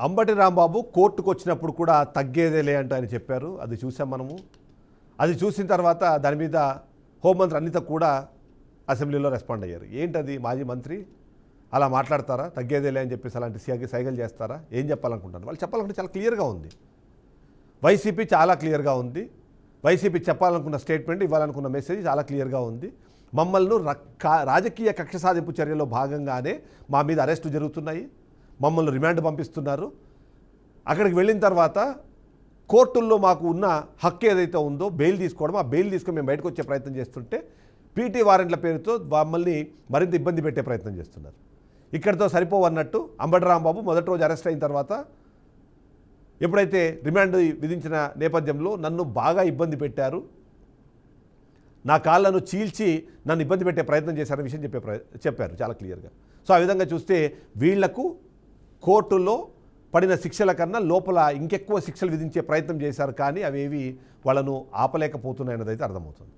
అంబటి రాంబాబు కోర్టుకు వచ్చినప్పుడు కూడా తగ్గేదేలే అంటూ ఆయన చెప్పారు. అది చూసాం మనము. అది చూసిన తర్వాత దాని మీద హోంమంత్రి అనిత కూడా అసెంబ్లీలో రెస్పాండ్ అయ్యారు. ఏంటది మాజీ మంత్రి? అలా మాట్లాడతారా? తగ్గేదేలే అని చెప్పేసి అలాంటి సైగ సైగలు చేస్తారా? ఏం చెప్పాలనుకుంటారు వాళ్ళు చెప్పాలనుకుంటే చాలా క్లియర్గా ఉంది. వైసీపీ చాలా క్లియర్గా ఉంది. వైసీపీ చెప్పాలనుకున్న స్టేట్మెంట్ ఇవ్వాలనుకున్న మెసేజ్ చాలా క్లియర్గా ఉంది. మమ్మల్ని కా రాజకీయ కక్ష సాధింపు చర్యలో భాగంగానే మా మీద అరెస్టు జరుగుతున్నాయి. మమ్మల్ని రిమాండ్ పంపిస్తున్నారు. అక్కడికి వెళ్ళిన తర్వాత కోర్టుల్లో మాకు ఉన్న హక్కు ఏదైతే ఉందో బెయిల్ తీసుకోవడం ఆ బెయిల్ తీసుకొని మేము బయటకు వచ్చే ప్రయత్నం చేస్తుంటే పీటీ వారెంట్ల పేరుతో మమ్మల్ని మరింత ఇబ్బంది పెట్టే ప్రయత్నం చేస్తున్నారు. ఇక్కడితో సరిపోవన్నట్టు అంబటి రాంబాబు మొదటి రోజు అరెస్ట్ అయిన తర్వాత ఎప్పుడైతే రిమాండ్ విధించిన నేపథ్యంలో నన్ను బాగా ఇబ్బంది పెట్టారు నా కాళ్ళను చీల్చి నన్ను ఇబ్బంది పెట్టే ప్రయత్నం చేశారనే విషయం చెప్పే చెప్పారు చాలా క్లియర్గా. సో ఆ విధంగా చూస్తే వీళ్ళకు కోర్టులో పడిన శిక్షల కన్నా లోపల ఇంకెక్కువ శిక్షలు విధించే ప్రయత్నం చేశారు కానీ అవేవి వాళ్ళను ఆపలేకపోతున్నాయన్నది అయితే అర్థమవుతుంది.